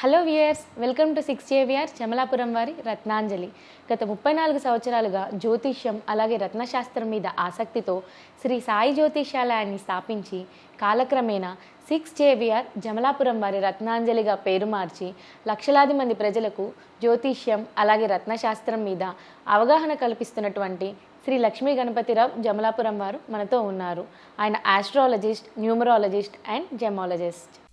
Hello viewers welcome to six AVR Chamalapuram వారి రత్నాంజలి. గత ముప్పై నాలుగు సంవత్సరాలుగా జ్యోతిష్యం అలాగే రత్నశాస్త్రం మీద ఆసక్తితో శ్రీ సాయి జ్యోతిష్యాలయాన్ని స్థాపించి కాలక్రమేణా సిక్స్ జేవిఆర్ జమలాపురం వారి రత్నాంజలిగా పేరు మార్చి లక్షలాది మంది ప్రజలకు జ్యోతిష్యం అలాగే రత్నశాస్త్రం మీద అవగాహన కల్పిస్తున్నటువంటి శ్రీ లక్ష్మీ గణపతిరావు జమలాపురం వారు మనతో ఉన్నారు. ఆయన astrologist numerologist and gemmologist.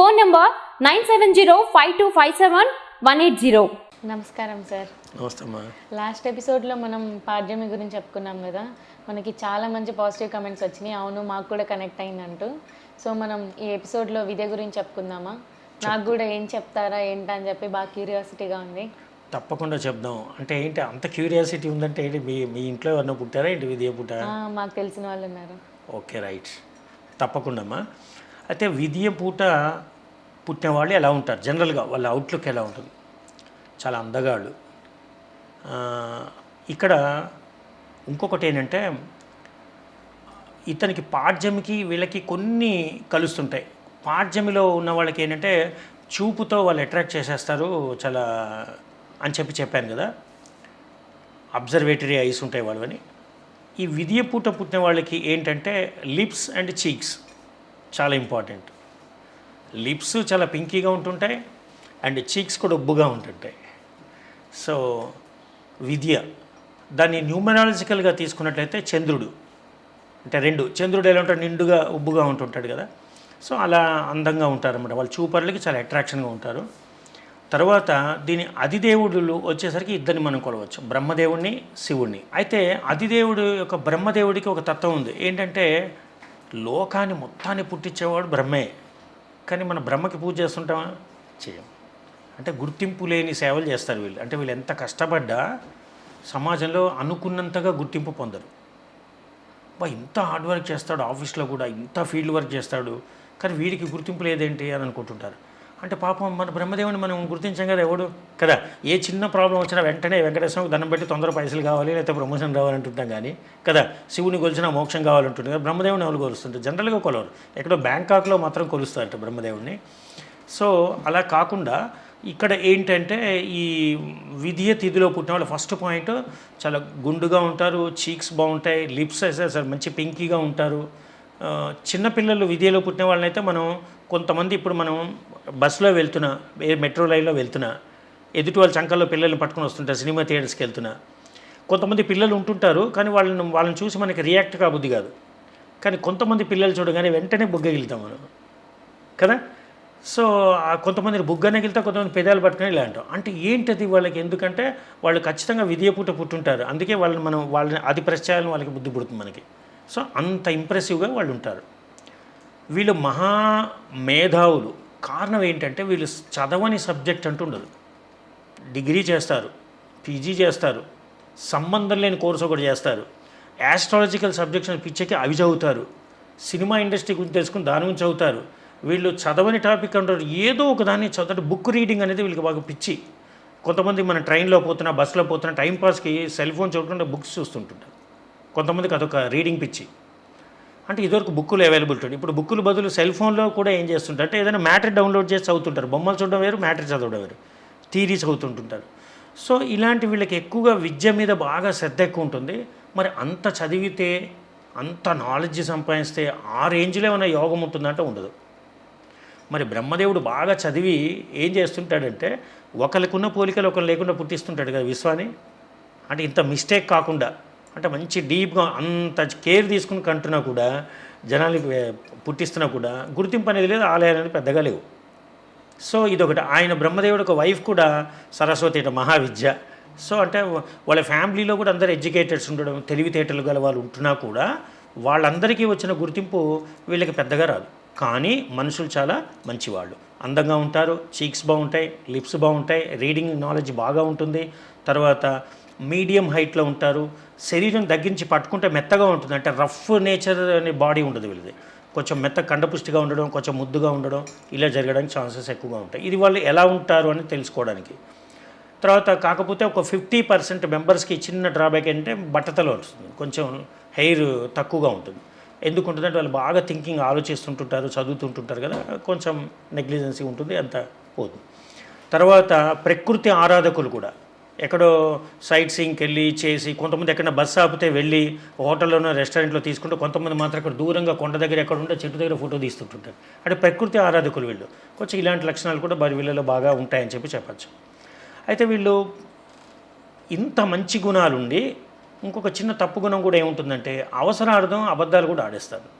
Phone number nine seven zero five two five seven one eight zero. నమస్కారం సార్. నమస్తే అమ్మా. లాస్ట్ ఎపిసోడ్లో మనం పాడ్యమి గురించి చెప్పుకున్నాం కదా. మనకి చాలా మంచి పాజిటివ్ కమెంట్స్ వచ్చినాయి. అవును మాకు కూడా కనెక్ట్ అయిందంటూ. సో మనం ఈ ఎపిసోడ్లో విద్య గురించి చెప్పుకుందామా? నాకు కూడా ఏం చెప్తారా ఏంటా అని చెప్పి బాగా క్యూరియాసిటీగా ఉంది. తప్పకుండా చెప్దాం. అంటే ఏంటి అంత క్యూరియాసిటీ ఉందంటే ఏంటి మీ మీ ఇంట్లో ఎవరన్నా పుట్టారా? ఏంటి విధియ పుట్టారా? ఆ, మాకు తెలిసిన వాళ్ళు ఉన్నారు. Okay right. తప్పకుండా అమ్మా. అయితే విధియ పూట పుట్టిన వాళ్ళు ఎలా ఉంటారు? జనరల్గా వాళ్ళ అవుట్లుక్ ఎలా ఉంటుంది? చాలా అందగాళ్ళు. ఇక్కడ ఇంకొకటి ఏంటంటే ఇతనికి పాడ్యమికి వీళ్ళకి కొన్ని కలుస్తుంటాయి. పాడ్యమిలో ఉన్న వాళ్ళకి ఏంటంటే చూపుతో వాళ్ళు అట్రాక్ట్ చేసేస్తారు చాలా అని చెప్పి చెప్పాను కదా. అబ్జర్వేటరీ ఐస్ ఉంటాయి వాళ్ళని ఈ విధియ పూట పుట్టిన వాళ్ళకి ఏంటంటే లిప్స్ అండ్ చీక్స్ చాలా ఇంపార్టెంట్. లిప్స్ చాలా పింకీగా ఉంటుంటాయి అండ్ చీక్స్ కూడా ఉబ్బుగా ఉంటుంటాయి. సో విద్య. దాన్ని న్యూమరాలజికల్గా తీసుకున్నట్లయితే చంద్రుడు. అంటే రెండు. చంద్రుడు ఎలా ఉంటాడు? నిండుగా ఉబ్బుగా ఉంటుంటాడు కదా. సో అలా అందంగా ఉంటారన్నమాట. వాళ్ళు చూపర్లకి చాలా అట్రాక్షన్గా ఉంటారు. తర్వాత దీని అధిదేవుడులు వచ్చేసరికి ఇద్దరిని మనం కొలవచ్చు. బ్రహ్మదేవుడిని శివుడిని అయితే అధిదేవుడు యొక్క బ్రహ్మదేవుడికి ఒక తత్వం ఉంది. ఏంటంటే లోకాన్ని మొత్తాన్ని పుట్టించేవాడు బ్రహ్మే. కానీ మన బ్రహ్మకి పూజ చేస్తుంటామా? చేయం. అంటే గుర్తింపు లేని సేవలు చేస్తారు వీళ్ళు. అంటే వీళ్ళు ఎంత కష్టపడ్డా సమాజంలో అనుకున్నంతగా గుర్తింపు పొందరు. బా ఇంత హార్డ్ వర్క్ చేస్తాడు ఆఫీస్లో కూడా ఇంత ఫీల్డ్ వర్క్ చేస్తాడు. కానీ వీడికి గుర్తింపు లేదేంటి అని అనుకుంటుంటారు. అంటే పాపం మన బ్రహ్మదేవుని మనం గుర్తించాం కదా ఎవడు? కదా ఏ చిన్న ప్రాబ్లం వచ్చినా వెంటనే వెంకటేశ్వరం దండం పెట్టి తొందర పైసలు కావాలి లేకపోతే ప్రమోషన్ రావాలంటుంటాం కానీ కదా శివుని కొలిచిన మోక్షం కావాలంటుంది కదా బ్రహ్మదేవుని ఎవరు కొలుస్తుంటారు? జనరల్గా కొలవరు. ఎక్కడో బ్యాంకాక్లో మాత్రం కొలుస్తారట బ్రహ్మదేవుని సో అలా కాకుండా ఇక్కడ ఏంటంటే ఈ విధియ తిథిలో పుట్టిన వాళ్ళు ఫస్ట్ పాయింట్ చాలా గుండుగా ఉంటారు చీక్స్ బాగుంటాయి లిప్స్ అయితే మంచి పింకీగా ఉంటారు. చిన్నపిల్లలు విద్యలో పుట్టిన వాళ్ళనైతే మనం కొంతమంది ఇప్పుడు మనం బస్సులో వెళ్తున్నా ఏ మెట్రో లైన్లో వెళ్తున్నా ఎదుటి వాళ్ళ చంకల్లో పిల్లల్ని పట్టుకొని వస్తుంటారు సినిమా థియేటర్స్కి వెళ్తున్నా. కొంతమంది పిల్లలు ఉంటుంటారు కానీ వాళ్ళని వాళ్ళని చూసి మనకి రియాక్ట్ కాబుద్ది కాదు. కానీ కొంతమంది పిల్లలు చూడగానే వెంటనే బుగ్గగిలుతాం మనం. కదా? సో కొంతమందిని కొంతమంది కొంతమంది పెదాలు పట్టుకొని ఇలా అంటాం. అంటే ఏంటది వాళ్ళకి? ఎందుకంటే వాళ్ళు ఖచ్చితంగా విద్య పూట పుట్టుంటారు. అందుకే వాళ్ళని మనం వాళ్ళని అది ప్రెస్ వాళ్ళకి బుద్ధి పుడుతుంది మనకి. సో అంత ఇంప్రెసివ్గా వాళ్ళు ఉంటారు వీళ్ళు మహా మేధావులు. కారణం ఏంటంటే వీళ్ళు చదవని సబ్జెక్ట్ అంటూ ఉండదు. డిగ్రీ చేస్తారు పీజీ చేస్తారు సంబంధం లేని కోర్సు ఒకటి చేస్తారు. యాస్ట్రాలజికల్ సబ్జెక్ట్స్ అని పిచ్చెక్కి అవి చదువుతారు. సినిమా ఇండస్ట్రీ గురించి తెలుసుకుని దాని గురించి చదువుతారు. వీళ్ళు చదవని టాపిక్ అంటారు ఏదో ఒక దాన్ని చదువుతారు బుక్ రీడింగ్ అనేది వీళ్ళకి బాగా పిచ్చి. కొంతమంది మన ట్రైన్లో పోతున్నా బస్సులో పోతున్నా టైంపాస్కి సెల్ ఫోన్ చూడకుండా బుక్స్ చూస్తుంటుంటారు. కొంతమందికి అదొక రీడింగ్ పిచ్చి. అంటే ఇదివరకు బుక్కులు అవైలబిలిటీ ఇప్పుడు బుక్కులు బదులు సెల్ ఫోన్లో కూడా ఏం చేస్తుంటారు? అంటే ఏదైనా మ్యాటర్ డౌన్లోడ్ చేసి చదువుతుంటారు. బొమ్మలు చూడడం వేరు మ్యాటర్ చదవడం వేరు. థీరీ చదువుతుంటుంటారు సో ఇలాంటి వీళ్ళకి ఎక్కువగా విద్య మీద బాగా శ్రద్ధ ఎక్కువ ఉంటుంది. మరి అంత చదివితే అంత నాలెడ్జ్ సంపాదిస్తే ఆ రేంజ్లో ఏమైనా యోగం ఉంటుందంటే ఉండదు. మరి బ్రహ్మదేవుడు బాగా చదివి ఏం చేస్తుంటాడంటే ఒకరికున్న పోలికలు ఒకరు లేకుండా పుట్టిస్తుంటాడు కదా విశ్వాన్ని అంటే ఇంత మిస్టేక్ కాకుండా అంటే మంచి డీప్గా అంత కేర్ తీసుకుని కంటున్నా కూడా జనాలకి పుట్టిస్తున్నా కూడా గుర్తింపు అనేది లేదు ఆలయాలు అనేది పెద్దగా లేవు. సో ఇదొకటి. ఆయన బ్రహ్మదేవుడు ఒక వైఫ్ కూడా సరస్వతి అంటే మహావిద్య. సో అంటే వాళ్ళ ఫ్యామిలీలో కూడా అందరు ఎడ్యుకేటెడ్స్ ఉండడం తెలివితేటలు గల వాళ్ళు ఉంటున్నా కూడా వాళ్ళందరికీ వచ్చిన గుర్తింపు వీళ్ళకి పెద్దగా రాదు. కానీ మనుషులు చాలా మంచివాళ్ళు. అందంగా ఉంటారు చీక్స్ బాగుంటాయి లిప్స్ బాగుంటాయి రీడింగ్ నాలెడ్జ్ బాగా ఉంటుంది. తర్వాత మీడియం హైట్లో ఉంటారు. శరీరం తగ్గించి పట్టుకుంటే మెత్తగా ఉంటుంది. అంటే రఫ్ నేచర్ అనే బాడీ ఉండదు వీళ్ళది. కొంచెం మెత్త కండపుష్టిగా ఉండడం కొంచెం ముద్దుగా ఉండడం ఇలా జరగడానికి ఛాన్సెస్ ఎక్కువగా ఉంటాయి. ఇది వాళ్ళు ఎలా ఉంటారు అని తెలుసుకోవడానికి. తర్వాత కాకపోతే ఒక ఫిఫ్టీ పర్సెంట్ మెంబర్స్కి చిన్న డ్రాబ్యాక్ ఏంటంటే బట్టతలో ఉంటుంది కొంచెం హెయిర్ తక్కువగా ఉంటుంది. ఎందుకు ఉంటుందంటే వాళ్ళు బాగా థింకింగ్ ఆలోచిస్తుంటుంటారు చదువుతుంటుంటారు కదా. కొంచెం నెగ్లిజెన్సీ ఉంటుంది అంత పోదు. తర్వాత ప్రకృతి ఆరాధకులు కూడా. ఎక్కడో సైట్ సీయింగ్కి వెళ్ళి చేసి కొంతమంది ఎక్కడ బస్సు ఆపితే వెళ్ళి హోటల్లోనో రెస్టారెంట్లో తీసుకుంటూ కొంతమంది మాత్రం అక్కడ దూరంగా కొండ దగ్గర ఎక్కడ ఉంటే చెట్టు దగ్గర ఫోటో తీస్తుంటుంటారు. అంటే ప్రకృతి ఆరాధకులు వీళ్ళు. కొంచెం ఇలాంటి లక్షణాలు కూడా మరి వీళ్ళలో బాగా ఉంటాయని చెప్పి చెప్పచ్చు. అయితే వీళ్ళు ఇంత మంచి గుణాలుండి ఇంకొక చిన్న తప్పు గుణం కూడా ఏముంటుందంటే అవసరార్థం అబద్ధాలు కూడా ఆడేస్తారు.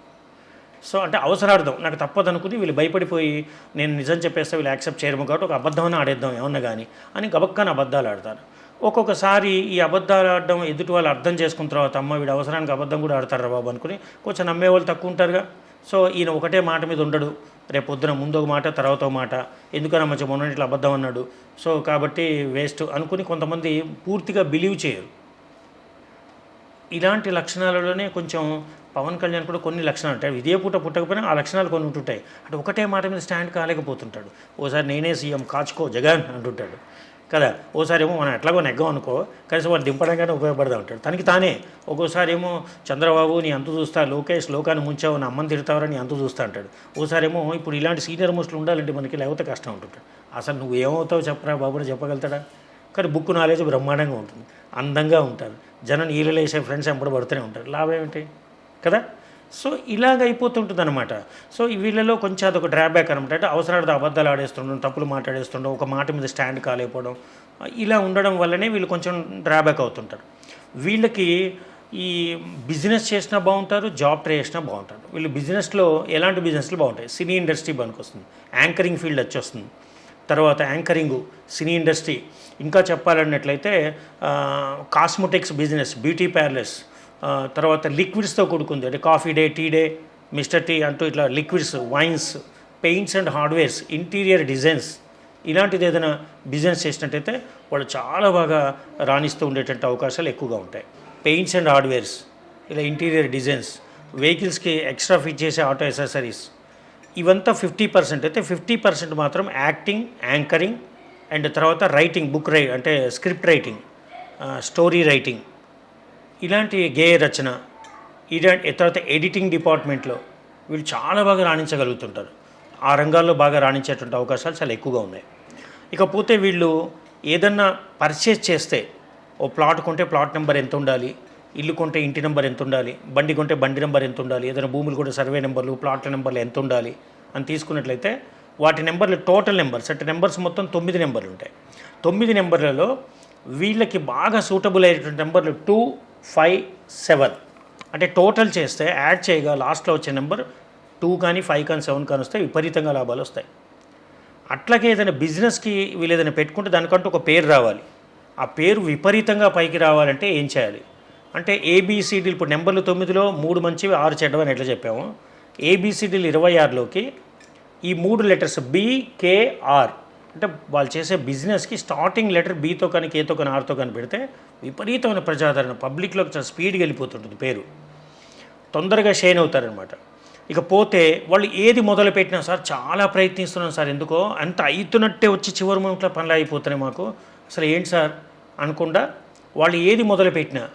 సో అంటే అవసరార్థం. నాకు తప్పదనుకుని వీళ్ళు భయపడిపోయి నేను నిజం చెప్పేస్తే వీళ్ళు యాక్సెప్ట్ చేయడం కాబట్టి ఒక అబద్ధమని ఆడేద్దాం ఏమన్నా కానీ అని గబక్కన అబద్ధాలు ఆడతారు. ఒక్కొక్కసారి ఈ అబద్ధాలు ఆడడం ఎదుటి వాళ్ళు అర్థం చేసుకున్న తర్వాత అమ్మ వీడు అవసరానికి అబద్ధం కూడా ఆడతారా బాబు అనుకుని కొంచెం నమ్మేవాళ్ళు తక్కువ ఉంటారుగా. సో ఈయన ఒకటే మాట మీద ఉండడు. రేపు పొద్దున ముందు ఒక మాట తర్వాత ఒక మాట. ఎందుకన్నా మంచి మొన్న ఇట్లా అబద్ధం అన్నాడు. సో కాబట్టి వేస్ట్ అనుకుని కొంతమంది పూర్తిగా బిలీవ్ చేయరు. ఇలాంటి లక్షణాలలోనే కొంచెం పవన్ కళ్యాణ్ కూడా కొన్ని లక్షణాలు ఉంటాయి. ఇదే పూట పుట్టకపోయినా ఆ లక్షణాలు కొన్ని ఉంటుంటాయి. అంటే ఒకటే మాట మీద స్టాండ్ కాలేకపోతుంటాడు. ఓసారి నేనే సీఎం కాచుకో జగన్ అంటుంటాడు. కదా? ఓసారి ఏమో మనం ఎట్లాగో నెగ్గం అనుకో కనీసం వాళ్ళు దింపడంగానే ఉపయోగపడదా ఉంటాడు. తనకి తానే. ఒక్కోసారి ఏమో చంద్రబాబు నీ అంత చూస్తా లోకేష్ లోకాన్ని ముంచావు నా అమ్మని తిడతావని నీ చూస్తా అంటాడు. ఓసారి ఏమో ఇప్పుడు ఇలాంటి సీనియర్ మోస్ట్లు ఉండాలంటే మనకి లేకపోతే కష్టం ఉంటుంటాడు అసలు నువ్వు ఏమవుతావు చెప్పరా బాబుని చెప్పగలుగుతాడా? కానీ బుక్ నాలెడ్జ్ బ్రహ్మాండంగా ఉంటుంది. అందంగా ఉంటారు. జనం నీళ్ళు వేసే ఫ్రెండ్స్ ఎంపడి పడుతూనే ఉంటారు. లాభం ఏమిటి? కదా? సో ఇలాగ అయిపోతుంటుంది అనమాట సో వీళ్ళలో కొంచెం అదొక డ్రాబ్యాక్ అనమాట అంటే అవసరాలతో అబద్ధాలు ఆడేస్తుండడం తప్పులు మాట్లాడేస్తుండడం ఒక మాట మీద స్టాండ్ కాలేకపోవడం ఇలా ఉండడం వల్లనే వీళ్ళు కొంచెం డ్రాబ్యాక్ అవుతుంటారు. వీళ్ళకి ఈ బిజినెస్ చేసినా బాగుంటారు జాబ్ ట్రై చేసినా బాగుంటారు. వీళ్ళు బిజినెస్లో ఎలాంటి బిజినెస్లు బాగుంటాయి? సినీ ఇండస్ట్రీ వస్తుంది యాంకరింగ్ ఫీల్డ్ వచ్చేస్తుంది. తర్వాత యాంకరింగు సినీ ఇండస్ట్రీ. ఇంకా చెప్పాలన్నట్లయితే కాస్మెటిక్స్ బిజినెస్ బ్యూటీ పార్లర్స్ తర్వాత లిక్విడ్స్తో కూడుకుంది. అంటే coffee day tea day mister tea అంటూ ఇట్లా liquids wines paints and hardwares interior designs ఇలాంటిది ఏదైనా బిజినెస్ చేసినట్టయితే వాళ్ళు చాలా బాగా రాణిస్తూ ఉండేటువంటి అవకాశాలు ఎక్కువగా ఉంటాయి. పెయింట్స్ అండ్ హార్డ్వేర్స్ ఇలా ఇంటీరియర్ డిజైన్స్ వెహికల్స్కి ఎక్స్ట్రా ఫిట్ చేసే ఆటో ఎసెసరీస్ ఇవంతా ఫిఫ్టీ పర్సెంట్ అయితే ఫిఫ్టీ పర్సెంట్ మాత్రం యాక్టింగ్ యాంకరింగ్ అండ్ తర్వాత రైటింగ్ బుక్ రై అంటే స్క్రిప్ట్ రైటింగ్ స్టోరీ రైటింగ్ ఇలాంటి గేయ రచన ఇలాంటి తర్వాత ఎడిటింగ్ డిపార్ట్మెంట్లో వీళ్ళు చాలా బాగా రాణించగలుగుతుంటారు. ఆ రంగాల్లో బాగా రాణించేటువంటి అవకాశాలు చాలా ఎక్కువగా ఉన్నాయి. ఇకపోతే వీళ్ళు ఏదన్నా పర్చేస్ చేస్తే ఓ ప్లాట్ కొంటే ప్లాట్ నెంబర్ ఎంత ఉండాలి ఇల్లు కొంటే ఇంటి నెంబర్ ఎంత ఉండాలి బండి కొంటే బండి నెంబర్ ఎంత ఉండాలి ఏదైనా భూములు కూడా సర్వే నెంబర్లు ప్లాట్ల నెంబర్లు ఎంత ఉండాలి అని తీసుకున్నట్లయితే వాటి నెంబర్లు టోటల్ నెంబర్స్ అంటే నెంబర్స్ మొత్తం తొమ్మిది నెంబర్లు ఉంటాయి. తొమ్మిది నెంబర్లలో వీళ్ళకి బాగా సూటబుల్ అయ్యేటువంటి నెంబర్లు టూ ఫైవ్ సెవెన్. అంటే టోటల్ చేస్తే యాడ్ చేయగా లాస్ట్లో వచ్చే నెంబర్ టూ కానీ ఫైవ్ కానీ సెవెన్ కానీ వస్తే విపరీతంగా లాభాలు వస్తాయి. అట్లాగే ఏదైనా బిజినెస్కి వీళ్ళు ఏదైనా పెట్టుకుంటే దానికంటూ ఒక పేరు రావాలి. ఆ పేరు విపరీతంగా పైకి రావాలంటే ఏం చేయాలి? అంటే ఏబిసిడీలు ఇప్పుడు నెంబర్లు తొమ్మిదిలో మూడు మంచివి ఆరు చెడ్డవని ఎట్లా చెప్పాము? ఏబిసిడీలు ఇరవై ఆరులోకి ఈ మూడు లెటర్స్ బికేఆర్ అంటే వాళ్ళు చేసే బిజినెస్కి స్టార్టింగ్ లెటర్ బీతో కానీ కేతో కానీ ఆర్తో కానీ పెడితే విపరీతమైన ప్రజాదరణ. పబ్లిక్లోకి చాలా స్పీడ్గా వెళ్ళిపోతుంటుంది పేరు. తొందరగా షైన్ అవుతారనమాట. ఇక పోతే వాళ్ళు ఏది మొదలుపెట్టినా సార్ చాలా ప్రయత్నిస్తున్నాం సార్ ఎందుకో అంత అవుతున్నట్టే వచ్చి చివరి మూమెంట్లో పనులు అయిపోతున్నాయి మాకు. అసలు ఏంటి సార్ అనకుండా వాళ్ళు ఏది మొదలుపెట్టినా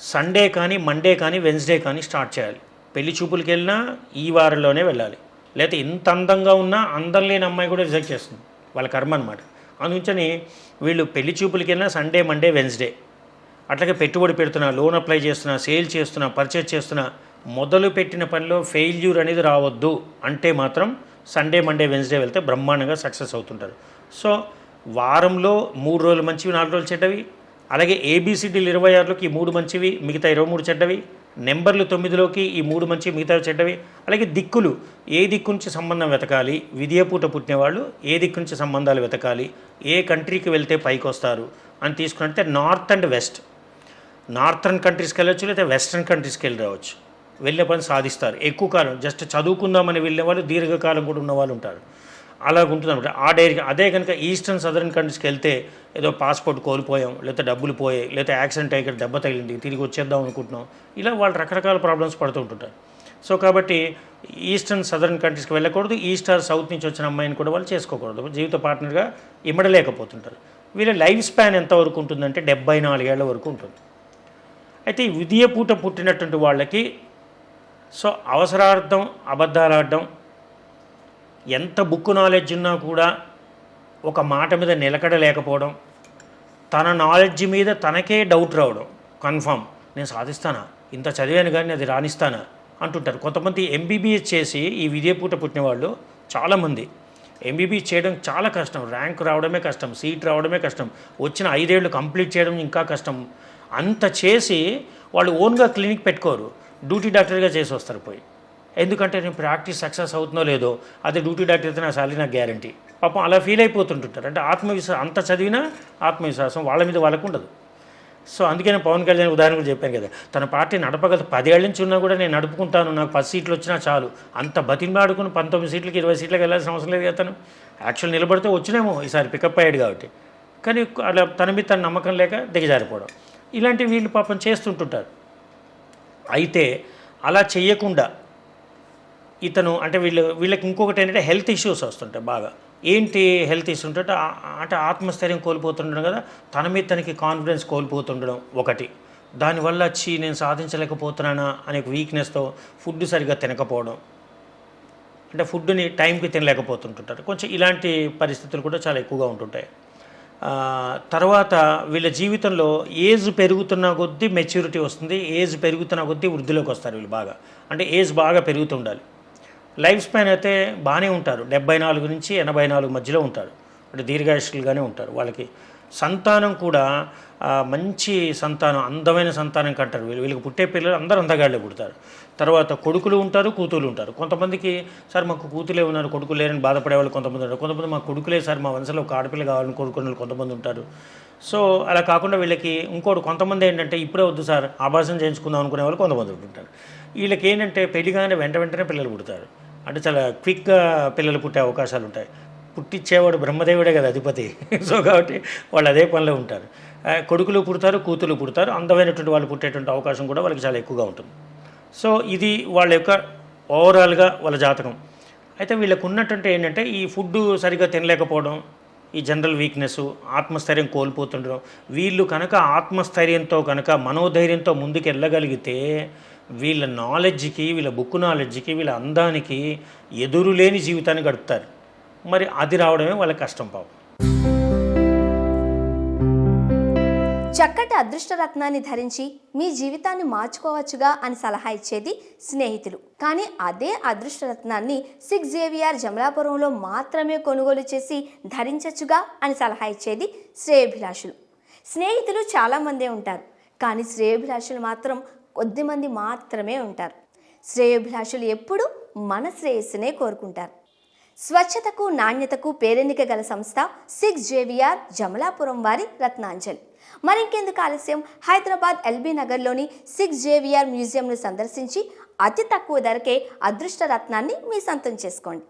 సండే కానీ మండే కానీ వెన్స్డే కానీ స్టార్ట్ చేయాలి. పెళ్ళి చూపులకి వెళ్ళినా ఈ వారంలోనే వెళ్ళాలి. లేకపోతే ఇంత అందంగా ఉన్నా అందం లేని అమ్మాయి కూడా రిజెక్ట్ చేస్తుంది. వాళ్ళ కర్మ అనమాట అందుకని వీళ్ళు పెళ్ళి చూపులకైనా సండే మండే వెన్స్డే అట్లాగే పెట్టుబడి పెడుతున్నా లోన్ అప్లై చేస్తున్నా సేల్ చేస్తున్నా పర్చేజ్ చేస్తున్నా మొదలు పెట్టిన పనిలో ఫెయిల్యూర్ అనేది రావద్దు అంటే మాత్రం సండే మండే వెన్స్డే వెళ్తే బ్రహ్మాండంగా సక్సెస్ అవుతుంటారు. సో వారంలో మూడు రోజులు మంచివి నాలుగు రోజులు చెడ్డవి. అలాగే ఏబీసీడీలు ఇరవై ఆరులోకి మూడు మంచివి మిగతా ఇరవై మూడు చెడ్డవి. నెంబర్లు తొమ్మిదిలోకి ఈ మూడు మంచి మిగతా చెడ్డవి. అలాగే దిక్కులు ఏ దిక్కు నుంచి సంబంధం వెతకాలి విద్యపూట పుట్టిన వాళ్ళు ఏ దిక్కు నుంచి సంబంధాలు వెతకాలి ఏ కంట్రీకి వెళ్తే పైకి వస్తారు అని తీసుకున్నట్టే నార్త్ అండ్ వెస్ట్. నార్థర్న్ కంట్రీస్కి వెళ్ళొచ్చు లేదా వెస్ట్రన్ కంట్రీస్కి వెళ్ళి రావచ్చు. వెళ్ళే పని సాధిస్తారు. ఎక్కువ కాలం జస్ట్ చదువుకుందామని వెళ్ళే వాళ్ళు దీర్ఘకాలం కూడా ఉన్న వాళ్ళు ఉంటారు. అలాగ ఉంటుంది అనమాట ఆ డైరీ అదే కనుక ఈస్టర్న్ సదరన్ కంట్రీస్కి వెళ్తే ఏదో పాస్పోర్ట్ కోల్పోయాం లేకపోతే డబ్బులు పోయాయి లేకపోతే యాక్సిడెంట్ అయ్యి దెబ్బ తగిలింది తిరిగి వచ్చేద్దాం అనుకుంటున్నాం. ఇలా వాళ్ళు రకరకాల ప్రాబ్లమ్స్ పడుతూ ఉంటుంటారు. సో కాబట్టి ఈస్టర్న్ సదరన్ కంట్రీస్కి వెళ్ళకూడదు ఈస్ట్ ఆర్ సౌత్ నుంచి వచ్చిన అమ్మాయిని కూడా వాళ్ళు చేసుకోకూడదు. జీవిత పార్ట్నర్గా ఇమ్మడలేకపోతుంటారు వీళ్ళ లైఫ్ స్పాన్ ఎంతవరకు ఉంటుందంటే డెబ్బై నాలుగేళ్ళ వరకు ఉంటుంది. అయితే ఈ విధియ పూట పుట్టినటువంటి వాళ్ళకి సో అవసరార్థం అబద్ధాలు ఆడడం ఎంత బుక్ నాలెడ్జ్ ఉన్నా కూడా ఒక మాట మీద నిలకడ లేకపోవడం తన నాలెడ్జ్ మీద తనకే డౌట్ రావడం. కన్ఫామ్ నేను సాధిస్తానా? ఇంత చదివాను కానీ అది రాణిస్తానా? అంటుంటారు. కొంతమంది ఎంబీబీఎస్ చేసి ఈ విజయపూట పుట్టిన వాళ్ళు చాలామంది. ఎంబీబీఎస్ చేయడం చాలా కష్టం. ర్యాంక్ రావడమే కష్టం. సీట్ రావడమే కష్టం. వచ్చిన ఐదేళ్ళు కంప్లీట్ చేయడం ఇంకా కష్టం. అంత చేసి వాళ్ళు ఓన్గా క్లినిక్ పెట్టుకోరు. డ్యూటీ డాక్టర్గా చేసి వస్తారు పోయి. ఎందుకంటే నేను ప్రాక్టీస్ సక్సెస్ అవుతుందో లేదో అది డ్యూటీ డాక్టర్ అయితే నా సాలరీ నాకు గ్యారంటీ. పాపం అలా ఫీల్ అయిపోతుంటుంటారు. అంటే ఆత్మవిశ్వాసం అంత చదివినా ఆత్మవిశ్వాసం వాళ్ళ మీద వాళ్ళకు ఉండదు. సో అందుకే నేను పవన్ కళ్యాణ్ ఉదాహరణ కూడా చెప్పాను కదా తన పార్టీ నడపగలదు. పదేళ్ళ నుంచి ఉన్నా కూడా నేను నడుపుకుంటాను. నాకు పది సీట్లు వచ్చినా చాలు. అంత బతిమాడుకుని పంతొమ్మిది సీట్లకి ఇరవై సీట్లకు వెళ్ళాల్సిన అవసరం లేదు కదా తను. యాక్చువల్ నిలబడితే వచ్చినేమో ఈసారి పికప్ అయ్యాడు కాబట్టి. కానీ అలా తన మీద తన నమ్మకం లేక దిగజారిపోవడం. ఇలాంటివి వీళ్ళు పాపం చేస్తుంటుంటారు. అయితే అలా చేయకుండా ఇతను అంటే వీళ్ళు వీళ్ళకి ఇంకొకటి ఏంటంటే హెల్త్ ఇష్యూస్ వస్తుంటాయి బాగా. ఏంటి హెల్త్ ఇష్యూస్ ఉంటే అంటే ఆత్మస్థైర్యం కోల్పోతుండడం కదా తన మీద తనకి కాన్ఫిడెన్స్ కోల్పోతుండడం ఒకటి. దానివల్ల వచ్చి నేను సాధించలేకపోతున్నానా అనే వీక్నెస్తో ఫుడ్ సరిగ్గా తినకపోవడం. అంటే ఫుడ్ని టైంకి తినలేకపోతుంటుంటారు. కొంచెం ఇలాంటి పరిస్థితులు కూడా చాలా ఎక్కువగా ఉంటుంటాయి. తర్వాత వీళ్ళ జీవితంలో ఏజ్ పెరుగుతున్న కొద్దీ మెచ్యూరిటీ వస్తుంది ఏజ్ పెరుగుతున్న కొద్దీ వృద్ధిలోకి వస్తారు వీళ్ళు బాగా. అంటే ఏజ్ బాగా పెరుగుతుండాలి. లైఫ్ స్పాన్ అయితే బాగానే ఉంటారు. డెబ్బై నాలుగు నుంచి ఎనభై నాలుగు మధ్యలో ఉంటారు. అంటే దీర్ఘాయుష్యులుగానే ఉంటారు. వాళ్ళకి సంతానం కూడా మంచి సంతానం అందమైన సంతానం కంటారు. వీళ్ళు వీళ్ళకి పుట్టే పిల్లలు అందరూ అందగాళ్ళే పుడతారు. తర్వాత కొడుకులు ఉంటారు కూతురు ఉంటారు. కొంతమందికి సార్ మాకు కూతులే ఉన్నారు కొడుకులు లేరని బాధపడే వాళ్ళు కొంతమంది ఉంటారు. కొంతమంది మా కొడుకులే సార్ మా వంశంలో ఒక ఆడపిల్ల కావాలని కోరుకునే వాళ్ళు కొంతమంది ఉంటారు. సో అలా కాకుండా వీళ్ళకి ఇంకోటి కొంతమంది ఏంటంటే ఇప్పుడే వద్దు సార్ ఆభాసం చేయించుకుందాం అనుకునే వాళ్ళు కొంతమంది ఉంటారు. వీళ్ళకి ఏంటంటే పెళ్ళిగానే వెంట వెంటనే పిల్లలు పుడతారు. అంటే చాలా క్విక్గా పిల్లలు పుట్టే అవకాశాలు ఉంటాయి. పుట్టించేవాడు బ్రహ్మదేవుడే కదా అధిపతి. సో కాబట్టి వాళ్ళు అదే పనిలో ఉంటారు. కొడుకులు పుడతారు కూతురు పుడతారు అందమైనటువంటి వాళ్ళు పుట్టేటువంటి అవకాశం కూడా వాళ్ళకి చాలా ఎక్కువగా ఉంటుంది. సో ఇది వాళ్ళ యొక్క ఓవరాల్గా వాళ్ళ జాతకం. అయితే వీళ్ళకు ఉన్నటువంటి ఏంటంటే ఈ ఫుడ్ సరిగ్గా తినలేకపోవడం ఈ జనరల్ వీక్నెస్ ఆత్మస్థైర్యం కోల్పోతుండడం వీళ్ళు కనుక ఆత్మస్థైర్యంతో కనుక మనోధైర్యంతో ముందుకు వెళ్ళగలిగితే వీళ్ళ నాలెడ్జ్కి వీళ్ళ బుక్ నాలెడ్జ్కి వీళ్ళ అందానికి ఎదురులేని జీవితాన్ని గడుపుతారు. మరి అది రావడమే వాళ్ళ కష్టం పాపం. చక్కటి అదృష్ట రత్నాన్ని ధరించి మీ జీవితాన్ని మార్చుకోవచ్చుగా అని సలహా ఇచ్చేది స్నేహితులు. కానీ అదే అదృష్ట రత్నాన్ని సిక్స్ జేవిఆర్ జమలాపురంలో మాత్రమే కొనుగోలు చేసి ధరించచ్చుగా అని సలహా ఇచ్చేది శ్రేయభిలాషులు. స్నేహితులు చాలామందే ఉంటారు. కానీ శ్రేయభిలాషులు మాత్రం కొద్దిమంది మాత్రమే ఉంటారు. శ్రేయోభిలాషులు ఎప్పుడూ మన శ్రేయస్సునే కోరుకుంటారు. స్వచ్ఛతకు నాణ్యతకు పేరెన్నిక గల సంస్థ సిక్స్ జేవిఆర్ జమలాపురం వారి రత్నాంజలి. మరింకెందుకు ఆలస్యం? హైదరాబాద్ ఎల్బీ నగర్లోని సిక్స్ జేవిఆర్ మ్యూజియంను సందర్శించి అతి తక్కువ ధరకే అదృష్ట రత్నాన్ని మీ సొంతం చేసుకోండి.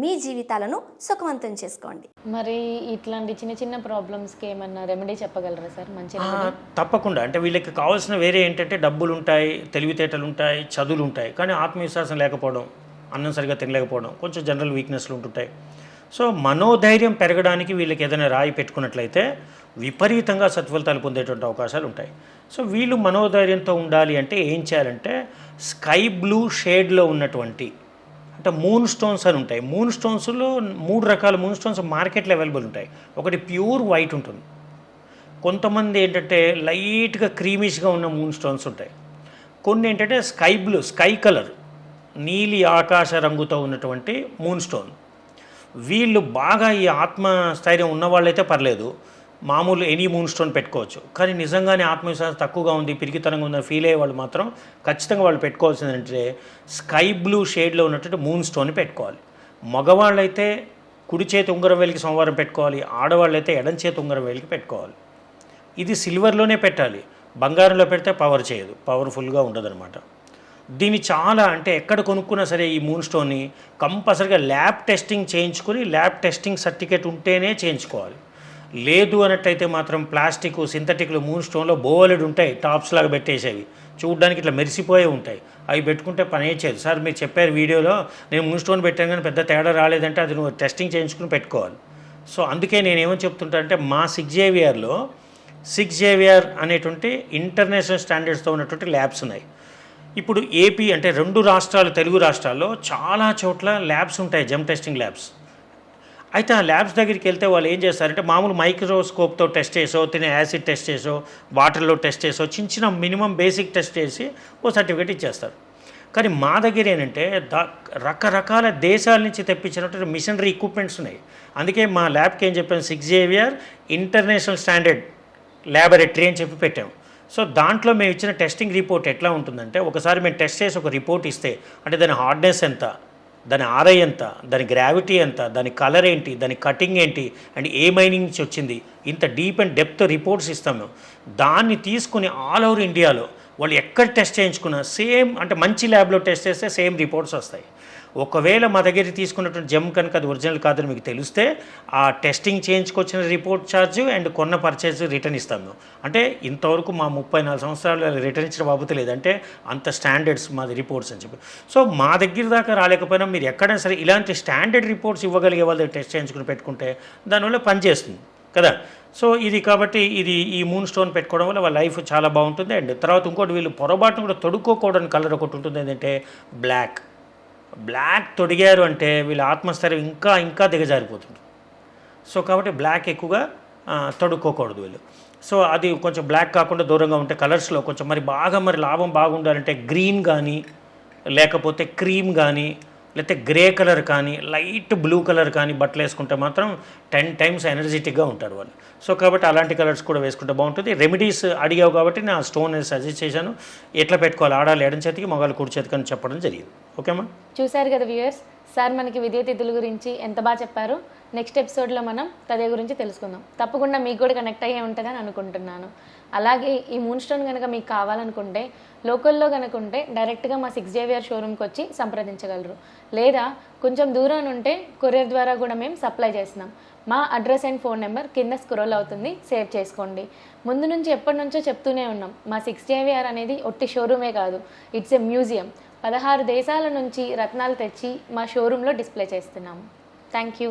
మీ జీవితాలను సుఖవంతం చేసుకోండి. మరి ఇట్లాంటి చిన్న చిన్న ప్రాబ్లమ్స్కి ఏమన్నా రెమెడీ చెప్పగలరా సార్? మంచి తప్పకుండా. అంటే వీళ్ళకి కావాల్సిన వేరే ఏంటంటే డబ్బులు ఉంటాయి తెలివితేటలు ఉంటాయి చదువులు ఉంటాయి కానీ ఆత్మవిశ్వాసం లేకపోవడం అన్నం సరిగా తినలేకపోవడం కొంచెం జనరల్ వీక్నెస్లు ఉంటుంటాయి. సో మనోధైర్యం పెరగడానికి వీళ్ళకి ఏదైనా రాయి పెట్టుకున్నట్లయితే విపరీతంగా సత్ఫలితాలు పొందేటువంటి అవకాశాలు ఉంటాయి. సో వీళ్ళు మనోధైర్యంతో ఉండాలి అంటే ఏం చేయాలంటే స్కై బ్లూ షేడ్లో ఉన్నటువంటి అంటే మూన్ స్టోన్స్ అని ఉంటాయి. మూన్ స్టోన్స్లో మూడు రకాల మూన్ స్టోన్స్ మార్కెట్లో అవైలబుల్ ఉంటాయి. ఒకటి ప్యూర్ వైట్ ఉంటుంది. కొంతమంది ఏంటంటే లైట్గా క్రీమిష్గా ఉన్న మూన్ స్టోన్స్ ఉంటాయి. కొన్ని ఏంటంటే స్కై బ్లూ స్కై కలర్ నీలి ఆకాశ రంగుతో ఉన్నటువంటి మూన్ స్టోన్ వీళ్ళు బాగా ఈ ఆత్మస్థైర్యం ఉన్న వాళ్ళైతే పర్లేదు. మామూలు ఎనీ మూన్ స్టోన్ పెట్టుకోవచ్చు. కానీ నిజంగానే ఆత్మవిశ్వాసం తక్కువగా ఉంది పిరికితనంగా ఉందని ఫీల్ అయ్యే వాళ్ళు మాత్రం ఖచ్చితంగా వాళ్ళు పెట్టుకోవాల్సింది అంటే స్కై బ్లూ షేడ్లో ఉన్నటువంటి మూన్ స్టోన్ పెట్టుకోవాలి. మగవాళ్ళైతే కుడి చేతి ఉంగరం వేలికి సోమవారం పెట్టుకోవాలి ఆడవాళ్ళైతే ఎడం చేతి ఉంగరం వేలికి పెట్టుకోవాలి. ఇది సిల్వర్లోనే పెట్టాలి. బంగారంలో పెడితే పవర్ చేయదు పవర్ఫుల్గా ఉండదన్నమాట. దీన్ని చాలా అంటే ఎక్కడ కొనుక్కున్నా సరే ఈ మూన్ స్టోన్ని కంపల్సరిగా ల్యాబ్ టెస్టింగ్ చేయించుకొని ల్యాబ్ టెస్టింగ్ సర్టిఫికేట్ ఉంటేనే చేయించుకోవాలి. లేదు అన్నట్టయితే మాత్రం ప్లాస్టిక్ సింథటిక్లు మూన్ స్టోన్లో బోలెడు ఉంటాయి టాప్స్ లాగా పెట్టేసేవి. చూడడానికి ఇట్లా మెరిసిపోయే ఉంటాయి. అవి పెట్టుకుంటే పని చేయదు. సార్ మీరు చెప్పారు వీడియోలో నేను మూన్ స్టోన్ పెట్టాను కానీ పెద్ద తేడా రాలేదంటే అది నువ్వు టెస్టింగ్ చేయించుకుని పెట్టుకోవాలి. సో అందుకే నేను ఏమని చెప్తుంటా అంటే మా సిక్స్ జేవిఆర్లో సిక్స్ జేవిఆర్ అనేటువంటి ఇంటర్నేషనల్ స్టాండర్డ్స్తో ఉన్నటువంటి ల్యాబ్స్ ఉన్నాయి. ఇప్పుడు ఏపీ అంటే రెండు రాష్ట్రాలు తెలుగు రాష్ట్రాల్లో చాలా చోట్ల ల్యాబ్స్ ఉంటాయి జమ్ టెస్టింగ్ ల్యాబ్స్. అయితే ఆ ల్యాబ్స్ దగ్గరికి వెళ్తే వాళ్ళు ఏం చేస్తారంటే మామూలు మైక్రోస్కోప్తో టెస్ట్ చేసో తినే యాసిడ్ టెస్ట్ చేసో వాటర్లో టెస్ట్ చేసో చిన్న చిన్న మినిమం బేసిక్ టెస్ట్ చేసి ఓ సర్టిఫికేట్ ఇచ్చేస్తారు. కానీ మా దగ్గర ఏంటంటే రకరకాల దేశాల నుంచి తెప్పించినటువంటి మిషనరీ ఎక్విప్మెంట్స్ ఉన్నాయి. అందుకే మా ల్యాబ్కి ఏం చెప్పాను six JVR international standard laboratory అని చెప్పి పెట్టాము. సో దాంట్లో మేము ఇచ్చిన టెస్టింగ్ రిపోర్ట్ ఎట్లా ఉంటుందంటే ఒకసారి మేము టెస్ట్ చేసి ఒక రిపోర్ట్ ఇస్తే అంటే దాని హార్డ్నెస్ ఎంత దాని ఆర్ఐ ఎంత దాని గ్రావిటీ ఎంత దాని కలర్ ఏంటి దాని కటింగ్ ఏంటి అండ్ ఏ మైనింగ్ నుంచి వచ్చింది ఇంత డీప్ అండ్ డెప్త్ రిపోర్ట్స్ ఇస్తాం మేము. దాన్ని తీసుకుని ఆల్ ఓవర్ ఇండియాలో వాళ్ళు ఎక్కడ టెస్ట్ చేయించుకున్నా సేమ్ అంటే మంచి ల్యాబ్లో టెస్ట్ చేస్తే సేమ్ రిపోర్ట్స్ వస్తాయి. ఒకవేళ మా దగ్గర తీసుకున్నటువంటి జమ్ కనుక అది ఒరిజినల్ కాదని మీకు తెలిస్తే ఆ టెస్టింగ్ చేయించుకొచ్చిన రిపోర్ట్ ఛార్జ్ అండ్ కొన్న పర్చేజ్ రిటర్న్ ఇస్తాం మేము. అంటే ఇంతవరకు మా ముప్పై నాలుగు సంవత్సరాలు రిటర్న్ ఇచ్చిన బాబు లేదంటే అంత స్టాండర్డ్స్ మాది రిపోర్ట్స్ అని చెప్పి. సో మా దగ్గర దాకా రాలేకపోయినా మీరు ఎక్కడైనా సరే ఇలాంటి స్టాండర్డ్ రిపోర్ట్స్ ఇవ్వగలిగే వాళ్ళు టెస్ట్ చేయించుకుని పెట్టుకుంటే దానివల్ల పనిచేస్తుంది కదా? సో ఇది కాబట్టి ఇది ఈ మూన్ స్టోన్ పెట్టుకోవడం వల్ల వాళ్ళ లైఫ్ చాలా బాగుంటుంది. అండ్ తర్వాత ఇంకోటి వీళ్ళు పొరపాటును కూడా తొడుక్కోకూడని కలర్ ఒకటి ఉంటుంది. ఏంటంటే బ్లాక్. బ్లాక్ తొడిగారు అంటే వీళ్ళ ఆత్మస్థైర్యం ఇంకా ఇంకా దిగజారిపోతుంది. సో కాబట్టి బ్లాక్ ఎక్కువగా తడుక్కోకూడదు తొడుక్కోకూడదు వీళ్ళు. సో అది కొంచెం బ్లాక్ కాకుండా దూరంగా ఉంటే కలర్స్లో కొంచెం మరి బాగా మరి లాభం బాగుండాలంటే గ్రీన్ కానీ లేకపోతే క్రీమ్ కానీ లేకపోతే గ్రే కలర్ కానీ లైట్ బ్లూ కలర్ కానీ బట్టలు వేసుకుంటే మాత్రం టెన్ టైమ్స్ ఎనర్జెటిక్గా ఉంటారు వాళ్ళు. సో కాబట్టి అలాంటి కలర్స్ కూడా వేసుకుంటే బాగుంటుంది. రెమెడీస్ అడిగావు కాబట్టి నా స్టోన్ సజెస్ట్ చేశాను. ఎట్లా పెట్టుకోవాలి? ఆడాలి ఎడం చేతికి మగాళ్ళు కుడి చేతికి అని చెప్పడం జరిగింది. ఓకేమా? చూశారు కదా వ్యూయర్స్ సార్ మనకి విద్యుత్ తిథుల గురించి ఎంత బాగా చెప్పారు. నెక్స్ట్ ఎపిసోడ్లో మనం తదే గురించి తెలుసుకుందాం. తప్పకుండా మీకు కూడా కనెక్ట్ అయ్యే ఉంటుందని అనుకుంటున్నాను. అలాగే ఈ మూన్ స్టోన్ కనుక మీకు కావాలనుకుంటే లోకల్లో కనుక ఉంటే డైరెక్ట్గా మా సిక్స్ జేవిఆర్ షోరూమ్కి వచ్చి సంప్రదించగలరు. లేదా కొంచెం దూరం ఉంటే కొరియర్ ద్వారా కూడా మేము సప్లై చేస్తున్నాం. మా అడ్రస్ అండ్ ఫోన్ నెంబర్ కింద స్క్రోల్ అవుతుంది సేవ్ చేసుకోండి. ముందు నుంచి ఎప్పటి నుంచో చెప్తూనే ఉన్నాం మా సిక్స్ జేవిఆర్ అనేది ఒట్టి షోరూమే కాదు ఇట్స్ ఎ మ్యూజియం పదహారు దేశాల నుంచి రత్నాలు తెచ్చి మా షోరూంలో డిస్ప్లే చేస్తున్నాము థ్యాంక్ యూ